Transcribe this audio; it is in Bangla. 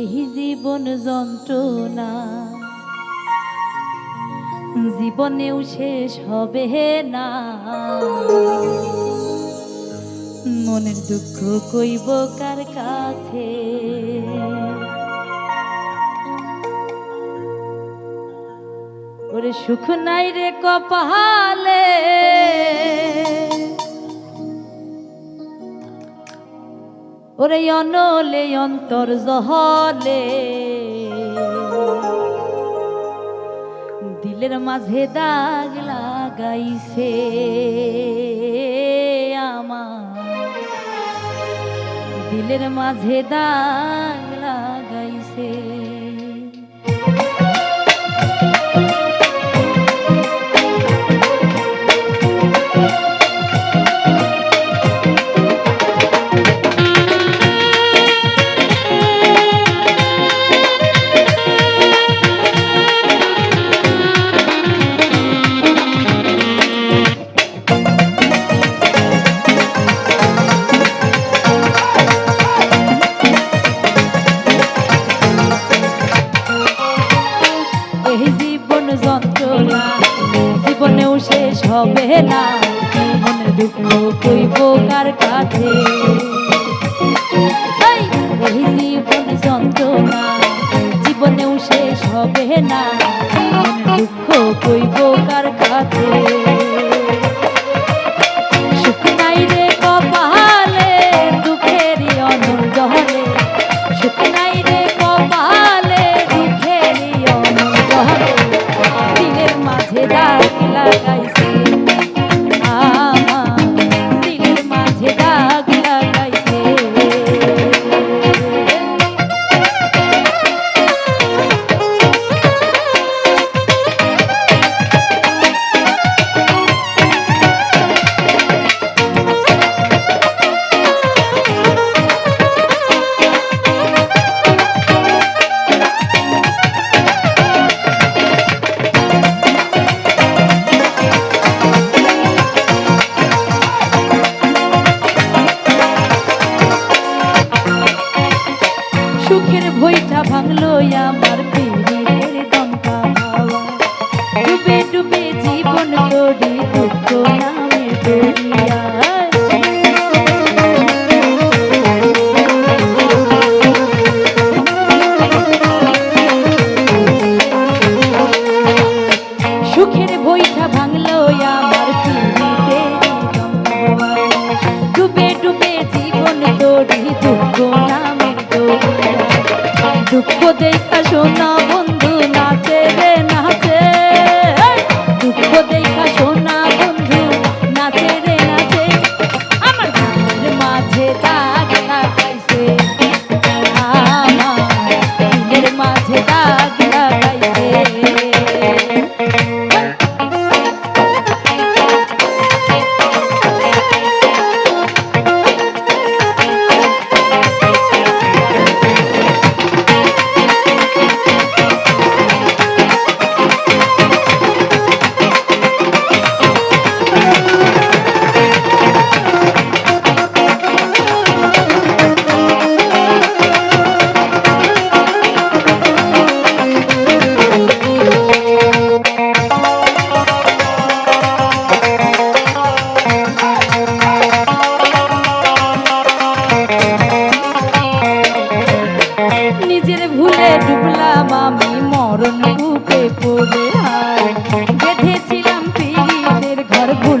এই জীবন যন্ত্রণা। জীবনেও শেষ হবে না। মনের দুঃখ কইব কার কাছে? ওরে সুখ নাই রে কপালে। ওরে অনলে অন্তর জহলে। দিলের মাঝে দাগ লাগাইছে আমার। দিলের মাঝে দাগ লাগাইছে হবে না। মনের দুঃখ কইব কার কাছে? এই, জীবন যন্ত্রণা জীবনেও শেষ হবে না। মনের দুঃখ কইব কার কাছে? সুখ নাই দুঃখ দুঃখ শোনা বন্ধু নাচে রে নিজের ভুলে ডুবলাম আমি মরণ কূপে পড়ে আর। বেঁধেছিলাম পীড়িতের ঘর ভুল